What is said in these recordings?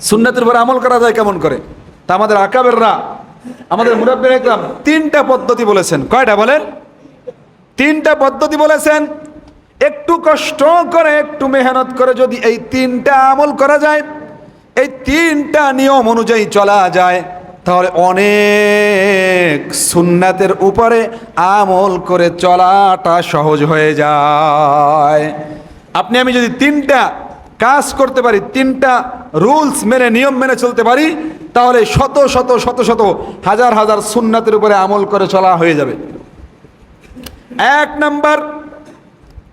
সুন্নাতের উপর আমল করা যায় কেমন করে? তা আমাদের আকাবেররা, আমাদের মুরাব্বির একরাম তিনটা পদ্ধতি বলেছেন। কয়টা বলেন? তিনটা পদ্ধতি বলেছেন। একটু কষ্ট করে, একটু মেহনত করে যদি এই তিনটা আমল করা যায়, এই তিনটা নিয়ম অনুযায়ী চলা যায়, তাহলে অনেক সুন্নাতের উপরে আমল করে চলাটা সহজ হয়ে যায়। আপনি, আমি যদি তিনটা কাজ করতে পারি, তিনটা রুলস মেনে, নিয়ম মেনে চলতে পারি, তাহলে শত শত শত শত, হাজার হাজার সুন্নাতের উপরে আমল করে চলা হয়ে যাবে। এক নাম্বার,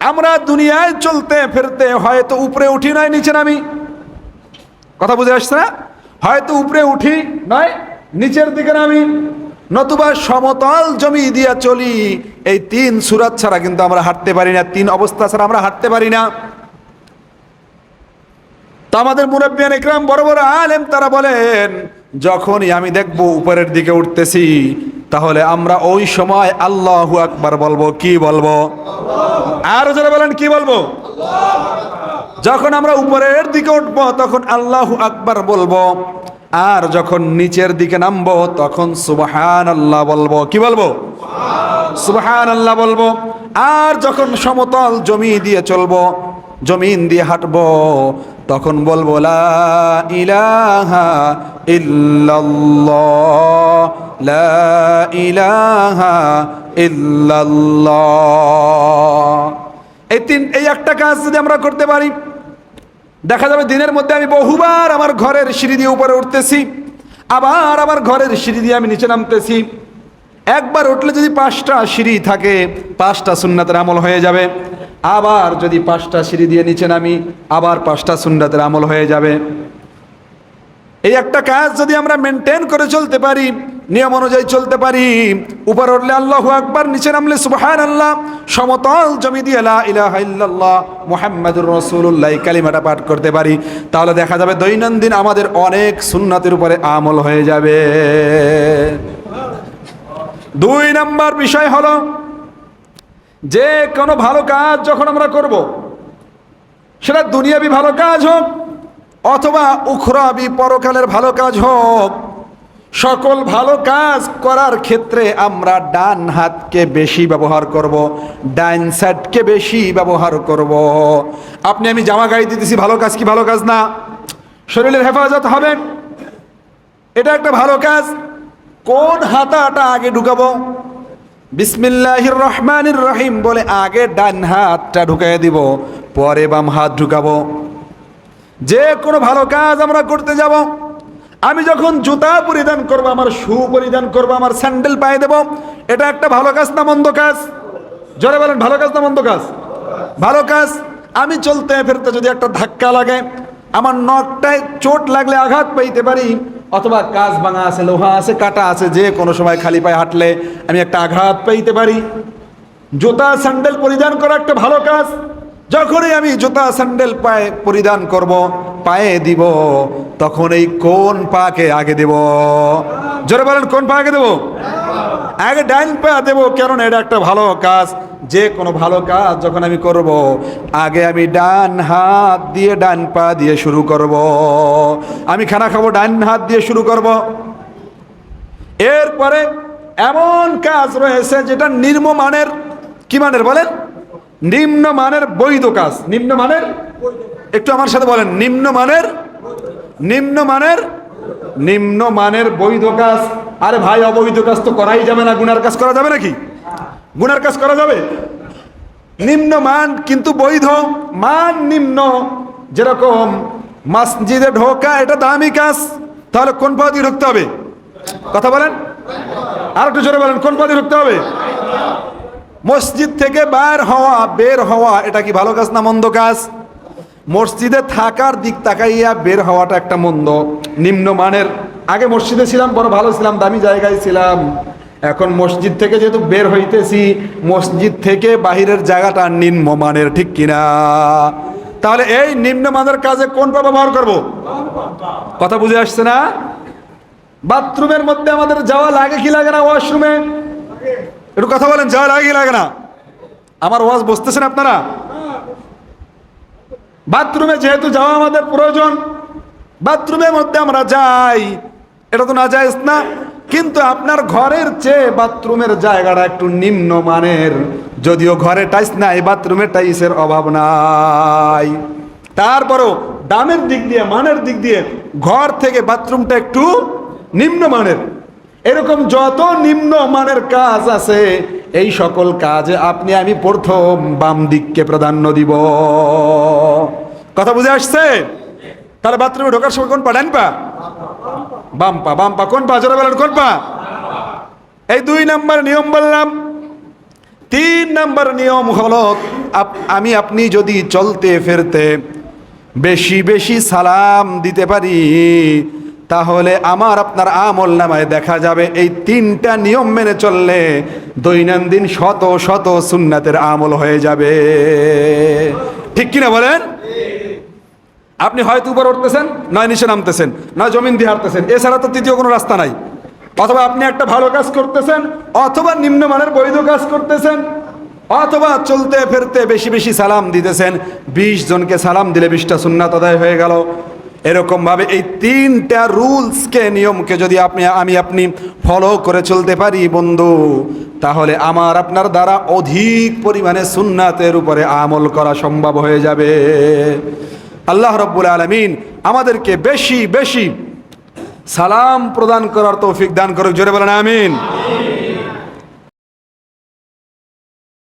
আমরা দুনিয়ায় চলতে ফেরতে হয়তো উপরে উঠি নয় নিচে নামি। কথা বুঝে আসছে না? হয়তো উপরে উঠি নয় নিচের দিকে নামি। নতুবা সমতল জমি দিয়া চলি, এই তিন সুরাত ছাড়া কিন্তু আমরা হাঁটতে পারি না, তিন অবস্থা ছাড়া আমরা হাঁটতে পারি না। তো আমাদের মুরব্বিয়ান ইকরাম বড় বড় আলেম, তারা বলেন, যখনই আমি দেখব উপরের দিকে উঠতেছি, তাহলে আমরা ওই সময় আল্লাহু আকবার বলব। কি বলব? আর যারা বলেন, কি বলব? যখন আমরা উপরের দিকে উঠবো, তখন আল্লাহু আকবার বলব। আর যখন নিচের দিকে নামবো, তখন সুবহান আল্লাহ বলব। কি বলব? সুবহান আল্লাহ বলব। আর যখন সমতল জমি দিয়ে চলবো, জমিন দিয়ে হাঁটবো তখন বলব ইলাহা লা ইলাহা এই তিন, এই একটা কাজ যদি আমরা করতে পারি, দেখা যাবে দিনের মধ্যে আমি বহুবার আমার ঘরের সিঁড়ি দিয়ে উপরে উঠতেছি, আবার আমার ঘরের সিঁড়ি দিয়ে আমি নিচে নামতেছি। একবার উঠলে যদি পাঁচটা সিঁড়ি থাকে, পাঁচটা সুন্নাতের আমল হয়ে যাবে। আবার যদি পাঁচটা সিঁড়ি দিয়ে নিচে নামি, আবার পাঁচটা সুন্নাতের আমল হয়ে যাবে। এই একটা কাজ যদি আমরা মেনটেন করে চলতে পারি, নিয়ম অনুযায়ী চলতে পারি, উপর উঠলে আল্লাহু আকবার, নিচে নামলে সুবহান আল্লাহ সমতল জমি দিয়ে লা ইলাহা ইল্লাল্লাহ মুহাম্মাদুর রাসূলুল্লাহ কালিমাটা পাঠ করতে পারি, তাহলে দেখা যাবে দৈনন্দিন আমাদের অনেক সুন্নাতের উপরে আমল হয়ে যাবে। দুই নম্বর বিষয় হলো যে কোনো ভালো কাজ যখন আমরা করব, সেটা দুনিয়াবি ভালো কাজ হোক অথবা উখরাবি পরকালের ভালো কাজ হোক, সকল ভালো কাজ করার ক্ষেত্রে আমরা ডান হাতকে বেশি ব্যবহার করব ডাইন সাইডকে বেশি ব্যবহার করব। আপনি, আমি জামা গাড়ি দিতেছি, ভালো কাজ কি ভালো কাজ না? শরীরের হেফাজত হবে। এটা একটা ভালো কাজ। কোন হাতাটা আগে ঢুকাবো? বিসমিল্লাহির রহমানির রহিম বলে আগে ডান হাতটা ঢুকাই দিব, পরে বাম হাত ঢুকাবো। যে কোনো ভালো কাজ আমরা করতে যাব। আমি যখন জুতা পরিধান করব, আমার শু পরিধান করব, আমার স্যান্ডেল পায়ে দেব, এটা একটা ভালো কাজ না মন্দ কাজ? জোরে বলেন, ভালো কাজ না মন্দ কাজ? ভালো কাজ, আমি চলতে ফেরতে যদি একটা ধাক্কা লাগে, আমার নখটায় চোট লাগলে আঘাত পাইতে পারি অথবা কাজ ভাঙা আছে, লোহা আছে, কাটা আছে, যে কোনো সময় খালি পায়ে হাঁটলে আমি একটা আঘাত পাইতে পারি। জুতা, স্যান্ডেল পরিধান করা একটা ভালো কাজ। যখনই আমি জুতা, স্যান্ডেল পায়ে পরিধান করব, পায়ে দিব, তখন এই কোন পাকে আগে দেব? জোরে বলেন, কোন পা আগে দেব? আগে ডাইন পা দেব কারণ এটা একটা ভালো কাজ। যে কোনো ভালো কাজ যখন আমি করব, আগে আমি ডান হাত দিয়ে ডান পা দিয়ে শুরু করব। আমি খানা খাব, ডান হাত দিয়ে শুরু করব। এরপরে এমন কাজ রয়েছে যেটা নিম্নমানের কি মানের বলেন? নিম্নমানের বৈধ কাজ। নিম্নমানের একটু আমার সাথে বলেন নিম্নমানের নিম্নমানের নিম্নমানের বৈধ কাজ। আরে ভাই, অবৈধ কাজ তো করাই যাবে না, গুনার কাজ করা যাবে নাকি? গুনার কাজ করা যাবে? নিম্নমান কিন্তু বৈধ। মান নিম্ন, যেরকম মসজিদে ঢোকা, এটা দামি কাজ, তাহলে কোন পদে ঢুকতে হবে? কথা বলেন? আর একটু জোরে বলেন, কোন পদে ঢুকতে হবে? মসজিদ থেকে বার হওয়া, বের হওয়া, এটা কি ভালো কাজ না মন্দ কাজ? মসজিদে থাকার দিক তাকাইয়া বের হওয়াটা একটা মন্দ নিম্নমানের আগে মসজিদে ছিলাম, বড় ভালো ছিলাম, দামি জায়গায় ছিলাম। এখন মসজিদ থেকে যেহেতু বের হইতেছি, মসজিদ থেকে বাহিরের জায়গাটা নিম্নমানের, ঠিক কিনা? তাহলে এই নিম্নমানের কাজে কোন পা ব্যবহার করব? কথা বুঝে আসছে না? বাথরুমের মধ্যে আমাদের যাওয়া লাগে কি লাগে না ওয়াশরুমে? একটু কথা বলেন, যাওয়া লাগে কি লাগে না? আমার ওয়াজ বসতেছেন আপনারা? বাথরুমে যেহেতু যাওয়া আমাদের প্রয়োজন, বাথরুমের মধ্যে আমরা যাই, এটা তো না যায় না? কিন্তু আপনার ঘরের চেয়ে বাথরুমের জায়গাটা একটু নিম্ন মানের যদিও ঘরে টাইস নাই, বাথরুমে টাইসের অভাব নাই। তারপরও দামের দিক দিয়ে, মানের দিক দিয়ে ঘর থেকে বাথরুমটা একটু নিম্ন মানের এরকম যত নিম্ন মানের কাজ আছে, এই সকল কাজে আপনি, আমি প্রথম বাম দিককে প্রাধান্য দিব। কথা বুঝে আসছে? তাহলে বাথরুমে ঢোকার সময় কোন পা, ডান পা? বাম পা বাম পা কোন পা জোরে বলেন কোন পা এই দুই নাম্বার নিয়ম বললাম। তিন নাম্বার নিয়ম হলো আমি, আপনি যদি চলতে ফেরতে বেশি বেশি সালাম দিতে পারি, তাহলে আমার আপনার আমল নামায় দেখা যাবে, এই তিনটা নিয়ম মেনে চললে দৈনন্দিন শত শত সুন্নাতের আমল হয়ে যাবে। ঠিক কিনা বলেন? আপনি হয়তো উপর উঠতেছেন, নয় নিচে নামতেছেন, নয় জমিন দিয়ে হাঁটতেছেন। এছাড়া তো তৃতীয় কোনো রাস্তা নাই। অথবা আপনি একটা ভালো কাজ করতেছেন, অথবা নিম্নমানের বৈধ কাজ করতেছেন, অথবা চলতে ফেরতে বেশি বেশি সালাম দিতেছেন। বিশ জনকে সালাম দিলে বিশটা সুন্নাত আদায় হয়ে গেল। এরকম ভাবে এই তিনটা রুলসকে, নিয়মকে যদি আপনি, আমি আপনি ফলো করে চলতে পারি, বন্ধু, তাহলে আমার আপনার দ্বারা অধিক পরিমাণে সুন্নাতের উপরে আমল করা সম্ভব হয়ে যাবে। আল্লাহ রব্বুল আলমিন আমাদেরকে বেশি বেশি সালাম প্রদান করার তৌফিক দান করুক। জোরে বলেন, আমিন।